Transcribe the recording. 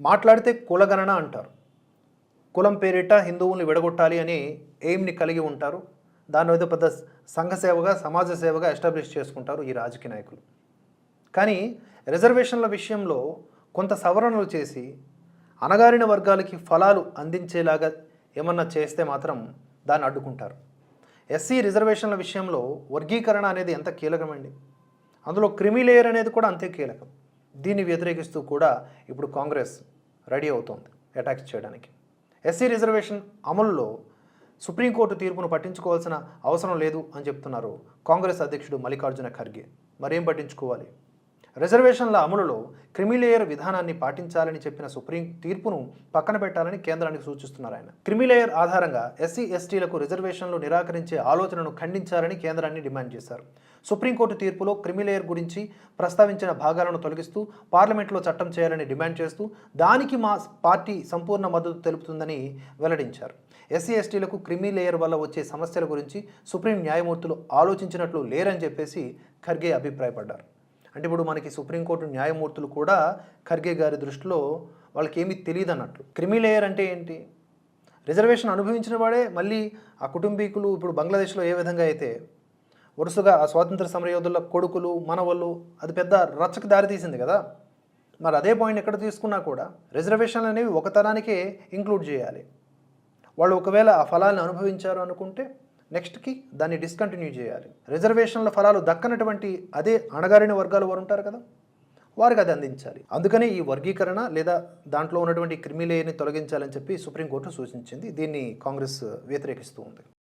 మాట్లాడితే కులగణన అంటారు. కులం పేరిట హిందువుల్ని విడగొట్టాలి అని ఎయిమ్ని కలిగి ఉంటారు. దాని ఏదో పెద్ద సంఘ సేవగా సమాజ సేవగా ఎస్టాబ్లిష్ చేసుకుంటారు ఈ రాజకీయ నాయకులు. కానీ రిజర్వేషన్ల విషయంలో కొంత సవరణలు చేసి అణగారిన వర్గాలకి ఫలాలు అందించేలాగా ఏమన్నా చేస్తే మాత్రం దాన్ని అడ్డుకుంటారు. ఎస్సీ రిజర్వేషన్ల విషయంలో వర్గీకరణ అనేది ఎంత కీలకమండి. అందులో క్రిమిలేయర్ అనేది కూడా అంతే కీలకం. దీన్ని వ్యతిరేకిస్తూ కూడా ఇప్పుడు కాంగ్రెస్ రెడీ అవుతోంది అటాక్స్ చేయడానికి. ఎస్సీ రిజర్వేషన్ అమలులో సుప్రీంకోర్టు తీర్పును పట్టించుకోవాల్సిన అవసరం లేదు అని చెప్తున్నారు కాంగ్రెస్ అధ్యక్షుడు మల్లికార్జున ఖర్గే. మరేం పట్టించుకోవాలి? రిజర్వేషన్ల అమలులో క్రిమిలేయర్ విధానాన్ని పాటించాలని చెప్పిన సుప్రీం తీర్పును పక్కన పెట్టాలని కేంద్రానికి సూచిస్తున్నారు ఆయన. క్రిమిలేయర్ ఆధారంగా ఎస్సీ ఎస్టీలకు రిజర్వేషన్లు నిరాకరించే ఆలోచనను ఖండించాలని కేంద్రాన్ని డిమాండ్ చేశారు. సుప్రీంకోర్టు తీర్పులో క్రిమిలేయర్ గురించి ప్రస్తావించిన భాగాలను తొలగిస్తూ పార్లమెంట్లో చట్టం చేయాలని డిమాండ్ చేస్తూ దానికి మా పార్టీ సంపూర్ణ మద్దతు తెలుపుతుందని వెల్లడించారు. ఎస్సీ ఎస్టీలకు క్రిమిలేయర్ వల్ల వచ్చే సమస్యల గురించి సుప్రీం న్యాయమూర్తులు ఆలోచించినట్లు లేరని చెప్పేసి ఖర్గే అభిప్రాయపడ్డారు. అంటే ఇప్పుడు మనకి సుప్రీంకోర్టు న్యాయమూర్తులు కూడా ఖర్గే గారి దృష్టిలో వాళ్ళకి ఏమీ తెలియదు అన్నట్లు క్రిమిలేయర్ అంటే ఏంటి? రిజర్వేషన్ అనుభవించిన వాడే మళ్ళీ ఆ కుటుంబీకులు ఇప్పుడు బంగ్లాదేశ్లో ఏ విధంగా అయితే వరుసగా ఆ స్వాతంత్ర సమరయోధుల కొడుకులు మనవళ్ళు అది పెద్ద రచ్చకు దారితీసింది కదా. మరి అదే పాయింట్ ఎక్కడ తీసుకున్నా కూడా రిజర్వేషన్లు అనేవి ఒక తరానికే ఇంక్లూడ్ చేయాలి. వాళ్ళు ఒకవేళ ఆ ఫలాన్ని అనుభవించారు అనుకుంటే నెక్స్ట్కి దాన్ని డిస్కంటిన్యూ చేయాలి. రిజర్వేషన్ల ఫలాలు దక్కనటువంటి అదే అణగారిన వర్గాలు వారు ఉంటారు కదా? వారికి అది అందించాలి. అందుకనే ఈ వర్గీకరణ లేదా దాంట్లో ఉన్నటువంటి క్రిమిలేయర్ని తొలగించాలని చెప్పి సుప్రీంకోర్టు సూచించింది. దీన్ని కాంగ్రెస్ వ్యతిరేకిస్తూ ఉంది.